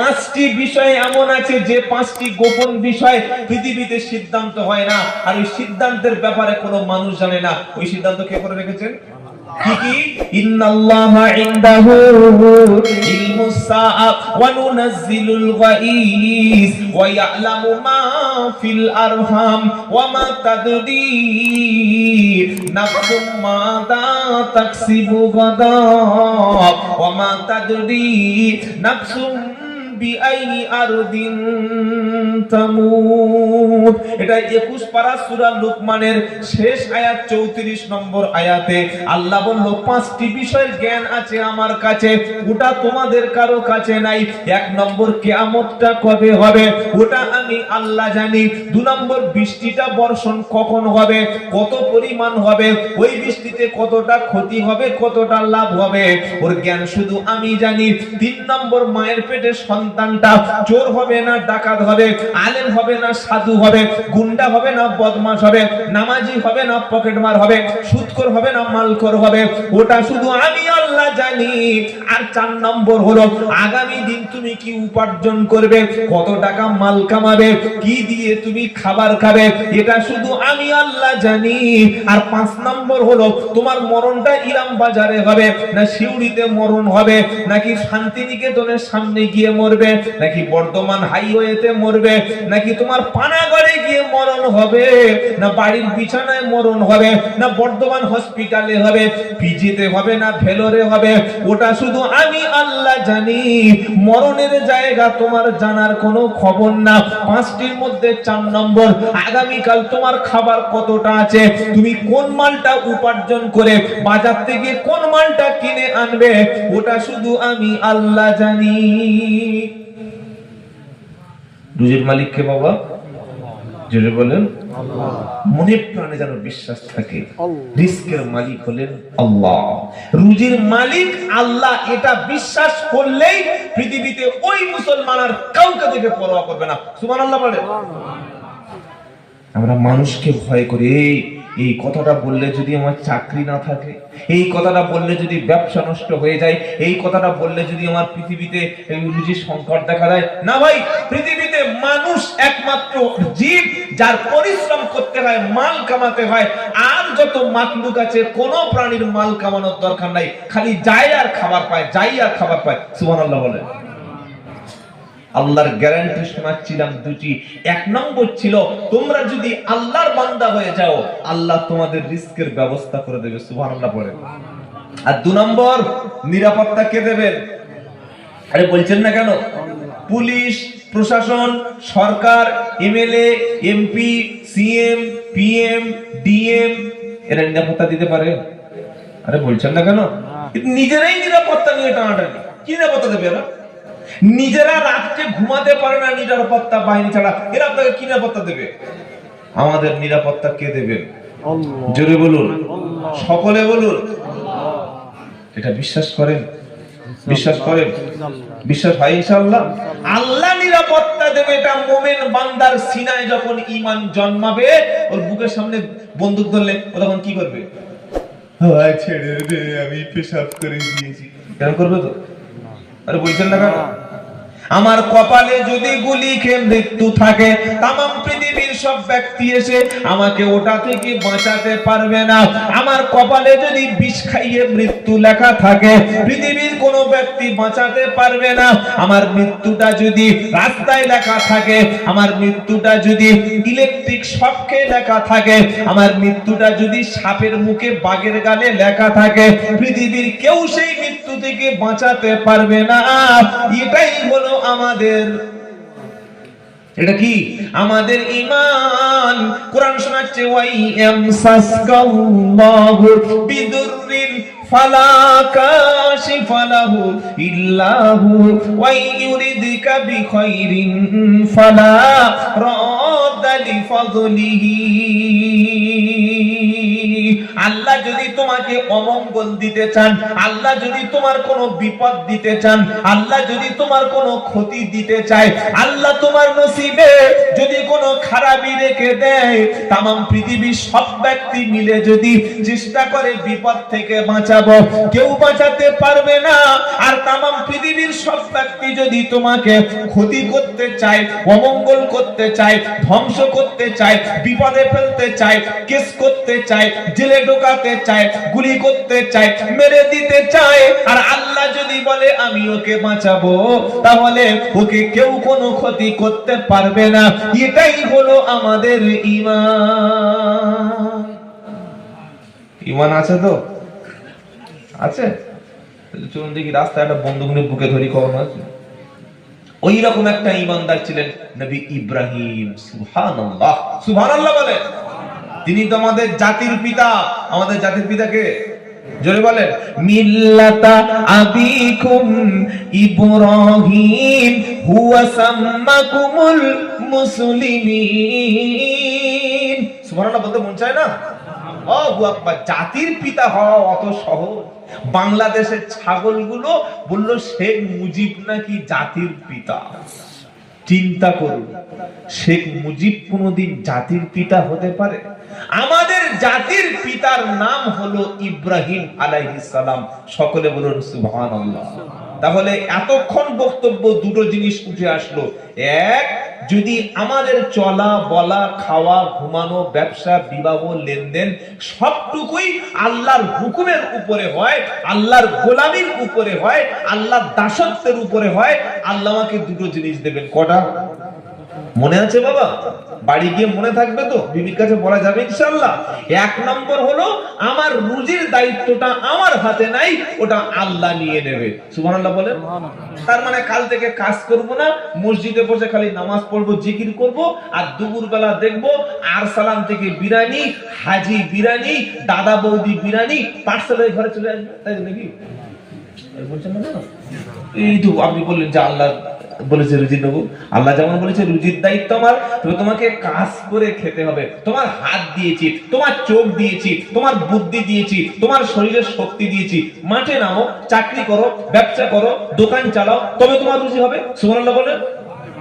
পাঁচটি বিষয় এমন আছে যে পাঁচটি গোপন বিষয় পৃথিবীতে সিদ্ধান্ত হয় না। আর ওই সিদ্ধান্তের ব্যাপারে কোনো মানুষ জানে না। ওই সিদ্ধান্ত কে করে রেখেছেন? কি বিআই আরদিন তামুত এটা 21 পারা সূরা লুকমানের শেষ আয়াত 34 নম্বর আয়াতে। আল্লাহ বলল, পাঁচটি বিষয়ের জ্ঞান আছে আমার কাছে, ওটা তোমাদের কারও কাছে নাই। এক নম্বর কিয়ামতটা কবে হবে? ওটা আমি আল্লাহ জানি। দু নম্বর, বৃষ্টিটা বর্ষণ কখন হবে? কত পরিমাণ হবে? ওই বৃষ্টিতে কতটা ক্ষতি হবে? কতটা লাভ হবে? ওর জ্ঞান শুধু আমি জানি। তিন নম্বর, মায়ের পেটে সন্তানটা চোর হবে না ডাকাত হবে, আলেম হবে না সাধু হবে, গুন্ডা হবে না বদমাশ হবে, নামাজি হবে না পকেটমার হবে সুদখোর হবে না মালখোর হবে। ওটা শুধু আমি আল্লাহ জানি। আর চার নম্বর হলো, আগামী দিন তুমি কি উপার্জন করবে? কত টাকা মাল কামাবে? কি দিয়ে তুমি খাবার খাবে? এটা শুধু আমি আল্লাহ জানি। আর পাঁচ নম্বর হলো, তোমার মরণটা ইরাম বাজারে হবে, না শিউড়িতে মরণ হবে, নাকি শান্তিনিকেতনের সামনে গিয়ে মরবে? নাকি বর্ধমান হাইওয়েতে মরবে, নাকি তোমার পানাগড়ে গিয়ে মরণ হবে, না বাড়ির বিছানায় মরণ হবে, না বর্ধমান হসপিটালে হবে পিজিতে হবে, না ভেলোরে হবে, ওটা শুধু আমি আল্লাহ জানি। মরণের জায়গা তোমার জানার কোনো খবর না। পাঁচটির মধ্যে চার নম্বর, আগামীকাল তোমার খাবার কতটা আছে, তুমি কোন মালটা উপার্জন করে বাজার থেকে কোন মালটা কিনে আনবে, ওটা শুধু আমি আল্লাহ জানি। রুজির মালিক কে বাবা জোরে বলেন মনে প্রাণে যেন বিশ্বাস থাকে রিস্কের মালিক হলেন আল্লাহ। রুজির মালিক আল্লাহ এটা বিশ্বাস করলেই পৃথিবীতে ওই মুসলমান আর কাউকে দেখে পরোয়া করবে না। সুমান আল্লাহ বলে আমরা মানুষকে ভয় করি এই কথাটা বললে যদি আমার চাকরি না থাকে, এই কথাটা বললে যদি ব্যবসা নষ্ট হয়ে যায়, এই কথাটা বললে যদি আমার পৃথিবীতে রুজির সংকট দেখা দেয়, না ভাই, পৃথিবীতে মানুষ একমাত্র জীব যার পরিশ্রম করতে হয়, মাল কামাতে হয়, আর যত মাকলুক আছে, কোন প্রাণীর মাল কামানোর দরকার নাই, খালি যাই আর খাবার পায় যাই আর খাবার পায়, সুবহানাল্লাহ বলে আল্লাহর গ্যারান্টি শোনাচ্ছিলাম দুটি। এক নম্বর ছিল তোমরা যদি আল্লাহর বান্দা হয়ে যাও আল্লাহ তোমাদের রিস্কের ব্যবস্থা করে দেবে সুবহানাল্লাহ পড়ে আর দু নম্বর নিরাপত্তা কে দেবেন আরে বলছেন না কেন? পুলিশ প্রশাসন সরকার MLA MP CM PM DM এরা নিরাপত্তা দিতে পারে? আরে বলছেন না কেন? নিজেরাই নিরাপত্তা নিয়ে টানাটানি। কি নিরাপত্তা দেবে এরা? নিজেরা রাত্রে ঘুমাতে পারে না নিরাপত্তা বাহিনী ছাড়া। এরা আপনাকে কি নিরাপত্তা দেবে? আমাদের নিরাপত্তা কে দেবেন জোরে বলুন। সকলে বলুন। এটা বিশ্বাস করেন? বিশ্বাস করেন? বিশ্বাস হয় ইনশাআল্লাহ? আল্লাহ। নিরাপত্তা দেবে এটা মোমেন বান্দার সিনায় যখন ঈমান জন্মাবে ওর বুকের সামনে বন্দুক ধরলে ও তখন কি করবে? ছেড়ে দে আমি পেশাব করে দিয়েছি। কেন করবে তো? আরে বলছেন না কেন? আমার কপালে যদি গুলি খেয়ে মৃত্যু থাকে, তামাম পৃথিবীর সব ব্যক্তি এসে আমাকে ওটা থেকে বাঁচাতে পারবে না। আমার কপালে যদি বিষ খাইয়ে মৃত্যু লেখা থাকে, পৃথিবীর কোন ব্যক্তি বাঁচাতে পারবে না। আমার মৃত্যুটা যদি রাস্তায় লেখা থাকে, আমার মৃত্যুটা যদি ইলেকট্রিক শপকে লেখা থাকে, আমার মৃত্যুটা যদি সাপের মুখে বাঘের গালে লেখা থাকে, পৃথিবীর কেউ সেই মৃত্যু থেকে বাঁচাতে পারবে না। এটাই হলো আমাদের। এটা কি? আমাদের ইমান কোরআন শোনাচ্ছে ওয়াই এমসাসকাল্লাহু বিদুররিন ফালা ফালা আল্লাহ যদি তোমাকে অমঙ্গল দিতে চান, আল্লাহ যদি তোমার কোনো বিপদ দিতে চান, আল্লাহ যদি তোমার কোনো ক্ষতি দিতে চায়, আল্লাহ তোমার নসিবে যদি কোনো খারাপই রেখে দেয় তাম পৃথিবীর সব ব্যক্তি মিলে যদি চেষ্টা করে বিপদ থেকে বাঁচাবো, কেউ বাঁচাতে পারবে না। আর তাম পৃথিবীর সব ব্যক্তি যদি তোমাকে ক্ষতি করতে চায়, অমঙ্গল করতে চায়, ধ্বংস করতে চায়, বিপদে ফেলতে চায়, কেস করতে চায়, জেলে ঢোকাতে চায়, গুলি করতে চায়, মেরে দিতে চায়, আর আল্লাহ যদি বলে, আমি ওকে বাঁচাবো তাহলে ওকে কেউ কোনো ক্ষতি করতে পারবে না। এটাই হলো আমাদের ইমান ইমান আছে তো? আছে? চলুন দেখি, রাস্তায় একটা বন্দুক নিয়ে বুকে ধরি, কখন আছে ওই রকম একটা ইমানদার ছিলেন নবী ইব্রাহিম, সুবহানাল্লাহ। সুবহানাল্লাহ বলে। তিনি তো আমাদের জাতির পিতা। আমাদের জাতির পিতাকে জোরে বলেন। মিল্লাতা আবিকুম ইব্রাহিম হুয়া সাম্মাকুমুল মুসলিমিন। সুবহানাল্লাহ বলতে মন চায় না? আল্লাহু আকবার। জাতির পিতা হওয়া অত সহজ। বাংলাদেশের ছাগলগুলো বলল শেখ মুজিব নাকি জাতির পিতা? চিন্তা করুন শেখ মুজিব কোনদিন জাতির পিতা হতে পারে? আমাদের জাতির পিতার নাম হলো ইব্রাহিম সালাম। সকলে বলুন, সুবহানাল্লাহ। তাহলে এতক্ষণ বক্তব্য দুটো জিনিস উঠে আসলো। এক, যদি আমাদের চলা, বলা, খাওয়া, ঘুমানো, ব্যবসা, বিবাহ, লেনদেন সবটুকুই আল্লাহর হুকুমের উপরে হয়, আল্লাহর গোলামির উপরে হয়, আল্লাহর দাসত্বের উপরে হয়, আল্লাহ আমাকে দুটো জিনিস দেবেন। কটা? মনে আছে বাবা? বাড়ি গিয়ে মনে থাকবে তো? বিবির কাছে বলা যাবে ইনশাল্লাহ এক নম্বর হলো আমার রুজির দায়িত্বটা আমার হাতে নাই ওটা আল্লাহ নিয়ে নেবে। সুবহানাল্লাহ বলেন। তার মানে কাল থেকে কাজ করব না মসজিদে বসে খালি নামাজ পড়ব জিকির করব আর দুপুর বেলা দেখব আর সালাম থেকে বিরানি হাজি বিরানি দাদা বৌদি বিরানি পার্সেলের ঘরে চলে আসবে। তাই নাকি? বলছেন না এই তো আপনি বললেন যে আল্লাহ বলেছে রুজি নেব আল্লাহ যেমন বলেছে রুজির দায়িত্ব আমার, তবে তোমাকে কাজ করে খেতে হবে। তোমার হাত দিয়েছি, তোমার চোখ দিয়েছি, তোমার বুদ্ধি দিয়েছি, তোমার শরীরের শক্তি দিয়েছি। মাঠে নামো, চাকরি করো, ব্যবসা করো, দোকান চালাও, তবে তোমার রুজি হবে। সুবহানাল্লাহ বলে?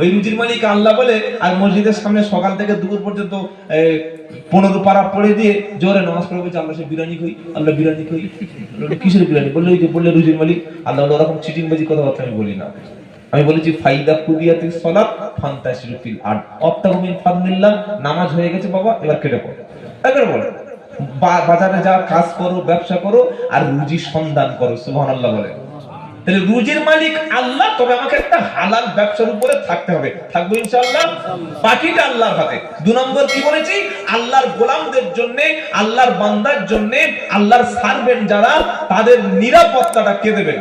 ওই রুজির মালিক আল্লাহ বলে, আর মসজিদের সামনে সকাল থেকে দুপুর পর্যন্ত পনেরো পারা পড়ে দিয়ে জোরে নামাজ পড়ে বলছে আমরা সে বিরিয়ানি খাই, আল্লাহ বিরিয়ানি খাই। কিসের বিরিয়ানি? বললে, ওই যে বললে রুজির মালিক, আল্লাহ ওরকম চিটিংবাজি কথাবার্তা আমি বলি না। আমি বলেছি, ফাইদা কুদিয়াতে সলাত ফান্তাসিরু ফিল আরদ। অবতাগু মিন ফাদলিল্লাহ, নামাজ হয়ে গেছে বাবা, এবার কেটে পড়ো। এবার বলো বাজারে যা কাজ করো, ব্যবসা করো, আর রুজি সন্ধান করো, সুবহানাল্লাহ বলে। তাহলে রুজির মালিক আল্লাহ, তবে আমাকে একটা হালাল ব্যবসার উপরে থাকতে হবে। থাকব ইনশাআল্লাহ? বাকিটা আল্লাহর হাতে। দু নম্বর কি বলেছি? আল্লাহর গোলামদের জন্য, আল্লাহর বান্দার জন্য, আল্লাহর সার্ভেন্ট যারা, তাদের নিরাপত্তাটা কে দেবেন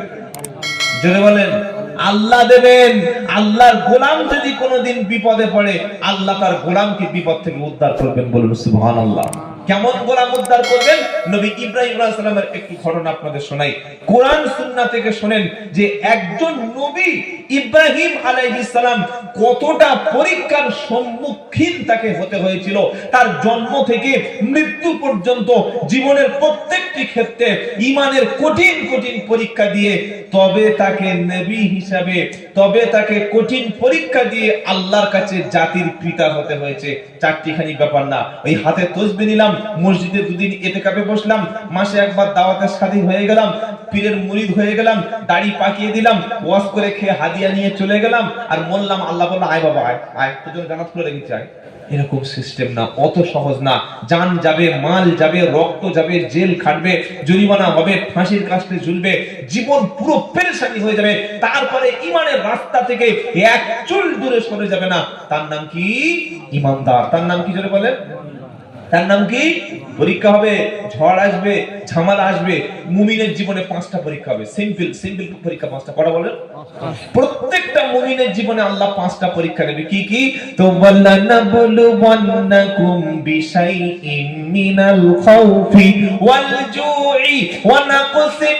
জোরে বলেন। আল্লাহ দেবেন। আল্লাহর গোলাম যদি কোনোদিন বিপদে পড়ে, আল্লাহ তার গোলামকে বিপদ থেকে উদ্ধার করবেন বলুন, সুবহানাল্লাহ। কেমন গোলাম উদ্ধার করবেন? নবী ইব্রাহিম সালামের একটি ঘটনা আপনাদের শোনাই। কোরআন, সুন্নাহ থেকে শুনেন যে একজন নবী ইব্রাহিম সালাম কতটা পরীক্ষার সম্মুখীন তাকে হতে হয়েছিল। তার জন্ম থেকে মৃত্যু পর্যন্ত জীবনের প্রত্যেকটি ক্ষেত্রে ইমানের কঠিন কঠিন পরীক্ষা দিয়ে তবে তাকে নবী হিসাবে, তবে তাকে কঠিন পরীক্ষা দিয়ে আল্লাহর কাছে জাতির পিতা হতে হয়েছে। চারটিখানি ব্যাপার না। ওই হাতে তসবি নিলাম মসজিদে দুদিন এতে কাপে বসলাম, মাসে একবার দাওয়াতের স্বাধীন হয়ে গেলাম, পীরের মুরিদ হয়ে গেলাম, দাড়ি পাকিয়ে দিলাম ওয়াশ করে খেয়ে হাদিয়া নিয়ে চলে গেলাম, আর বললাম আল্লাহ বলল, আয় বাবা, আয় আয়, তোর জন্য জানাত করে রেখেছি, আয়। এরকম সিস্টেম না, অত সহজ না। জান যাবে, মাল যাবে, রক্ত যাবে, জেল খাটবে, জরিমানা হবে, ফাঁসির কাছে ঝুলবে, জীবন পুরো পেরেশানি হয়ে যাবে। তারপরে ইমানের রাস্তা থেকে এক চুল দূরে সরে যাবে না। তার নাম কি? ইমানদার। তার নাম কি জোরে বলে তার নাম কি? পরীক্ষা হবে, ঝড় আসবে, ঝামেলা আসবে, মুমিনের জীবনে পাঁচটা পরীক্ষা হবে। সিম্পল সিম্পল পরীক্ষা পাঁচটা, কটা বলেন? প্রত্যেকটা মুমিনের জীবনে আল্লাহ পাঁচটা পরীক্ষা নেবে কি কি? তো বললানা বলু বন্নাকুম বিশাইইন মিনাল খাউফি ওয়াল জুই ওয়া নাকসিম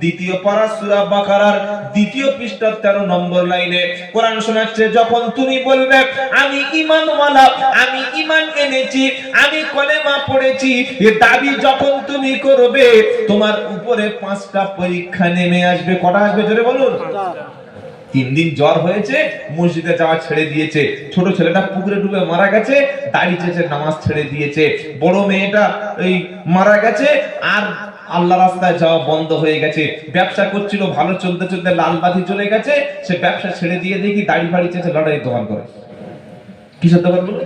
দ্বিতীয় পারা সূরা বাকারার দ্বিতীয় পৃষ্ঠার 13 নম্বর লাইনে কোরআন শোনাচ্ছে, যখন তুমি বলবে, আমি ঈমানওয়ালা, আমি ঈমান এনেছি, আমি কলেমা পড়েছি, এ দাবি যখন তুমি করবে, তোমার উপরে পাঁচটা পরীক্ষা নেমে আসবে। কটা আসবে জোরে বলুন? তিন দিন জ্বর হয়েছে, মসজিদে যাওয়া ছেড়ে দিয়েছে। ছোট ছেলেটা পুকুরে ডুবে মারা গেছে, দাড়ি নামাজ ছেড়ে দিয়েছে। বড় মেয়েটা এই মারা গেছে, আর আল্লাহ রাস্তায় যাওয়া বন্ধ হয়ে গেছে। ব্যবসা করছিল, ভালো চলতে চলতে লাল বাতি চলে গেছে। সে ব্যবসা ছেড়ে দিয়ে দেখি দাড়ি ফাড়ি চেয়েছে লড়াই দোকান করে। কিসের দোকান করে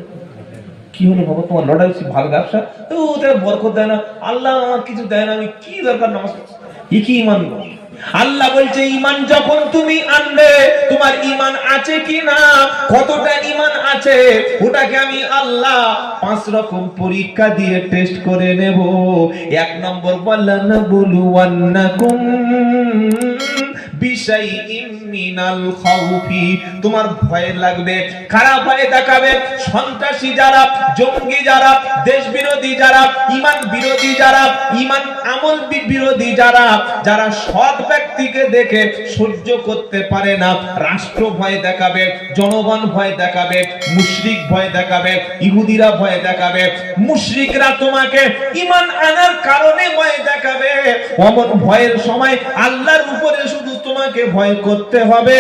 কি হলো বাবা, তোমার লড়াই ভালো ব্যবসা? তো ওদের বরকত দেয় না। আল্লাহ আমার কিছু দেয় না, আমি কি দরকার নমস্কার কি কি ইমান আল্লাহ বলছে ইমান যখন তুমি আনবে, তোমার ইমান আছে কি না কতটা ইমান আছে? ওটাকে আমি আল্লাহ পাঁচ রকম পরীক্ষা দিয়ে টেস্ট করে নেব। এক নম্বর বললেন বলুয়ান্নাকুম তোমার ভয় লাগবে, খারাপ ভয় দেখাবে। সন্ত্রাসী যারা, জঙ্গি যারা দেশ বিরোধী যারা ইমান বিরোধী যারা ইমান আমল বিরোধী যারা যারা সৎ ব্যক্তিকে দেখে সহ্য করতে পারে না। রাষ্ট্র ভয় দেখাবে, জনগণ ভয় দেখাবে, মুশরিক ভয় দেখাবে, ইহুদিরা ভয় দেখাবে। মুশরিকরা তোমাকে ইমান আনার কারণে ভয় দেখাবে। অমন ভয়ের সময় আল্লাহর উপরে শুধু তোমাকে ভয় করতে হবে।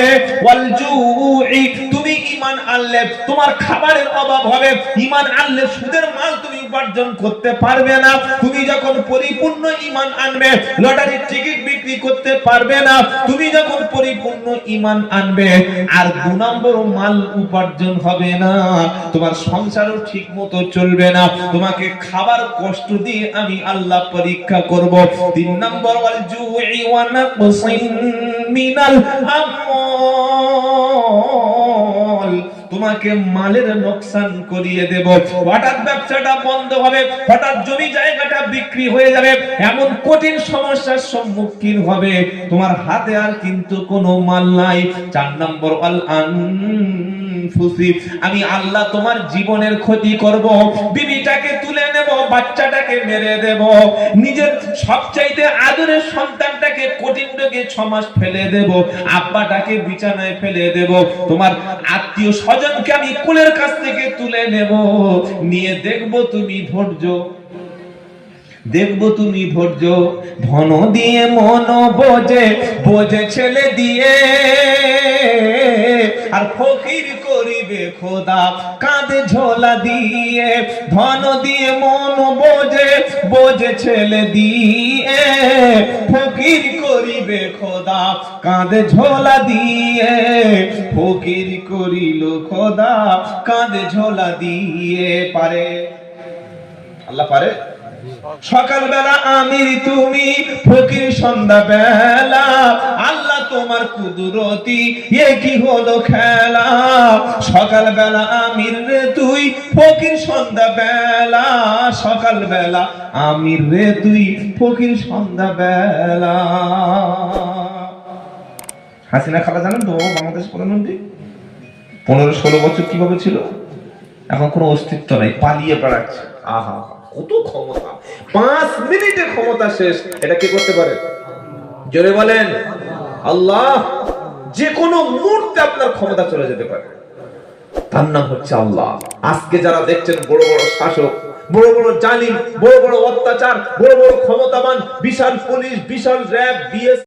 তুমি ইমান আনলে তোমার খাবারের অভাব হবে। ইমান আনলে সুদের মাল তুমি উপার্জন করতে পারবে না। তুমি যখন পরিপূর্ণ ইমান আনবে, লটারির টিকিট বিক্রি করতে পারবে না। তুমি যখন পরিপূর্ণ ইমান আনবে, আর দু নম্বর মাল উপার্জন হবে না। তোমার সংসারও ঠিক মতো চলবে না। তোমাকে খাবার কষ্ট দিয়ে আমি আল্লাহ পরীক্ষা করব। তিন নম্বর মিনাল আমওয়াল তোমাকে মালের নোকসান করিয়ে দেব। হঠাৎ ব্যবসাটা বন্ধ হবে, হঠাৎ জমি জায়গাটা বিক্রি হয়ে যাবে, এমন কঠিন সমস্যার সম্মুখীন হবে। তোমার হাতে আর কিন্তু কোনো মাল নাই। চার নম্বর আল আনফুসি। আমি আল্লাহ তোমার জীবনের ক্ষতি করব। বিবিটাকে তুলে নেব, বাচ্চাটাকে মেরে দেব। নিজের সবচাইতে আদরের সন্তানটাকে কঠিন রোগে ছমাস ফেলে দেব। আব্বাটাকে বিছানায় ফেলে দেব। তোমার আত্মীয় স্বজনকে আমি কুলের কাছ থেকে তুলে নেব। নিয়ে দেখব তুমি ধৈর্য। দেখব তুমি ধৈর্য। ধন দিয়ে মন বোঝে বোঝে ছেলে দিয়ে। আর ফকির করিবে খোদা। কাঁধে ঝোলা দিয়ে, ধন দিয়ে মন বোঝে বোঝে ছেলে দিয়ে। ফকির করিবে খোদা, কাঁধে ঝোলা দিয়ে। ফকির করিল খোদা, কাঁধে ঝোলা দিয়ে। পারে? আল্লাহ পারে? সকালবেলা আমির তুমি ফকির সন্ধ্যা বেলা আল্লাহ তোমার কুদরতি, এ কি হলো খেলা? সকালবেলা আমির রে, তুই ফকির সন্ধ্যা বেলা সকালবেলা আমির রে, তুই ফকির সন্ধ্যা বেলা হাসিনা খালা জানেন তো, বাংলাদেশ প্রধানমন্ত্রী? পনেরো ষোলো বছর কীভাবে ছিল? এখন কোনো অস্তিত্ব নাই, পালিয়ে বেড়াচ্ছে। আহা কত ক্ষমতা? পাঁচ মিনিটে ক্ষমতা শেষ, এটা কি করতে পারে? জোরে বলেন। আল্লাহ যে কোনো মুহূর্তে আপনার ক্ষমতা চলে যেতে পারে। তার নাম হচ্ছে আল্লাহ। আজকে যারা দেখছেন, বড় বড় শাসক, বড় বড় জালিম, বড় বড় অত্যাচার, বড় বড় ক্ষমতাবান, বিশাল পুলিশ, বিশাল র্যাব, বিএস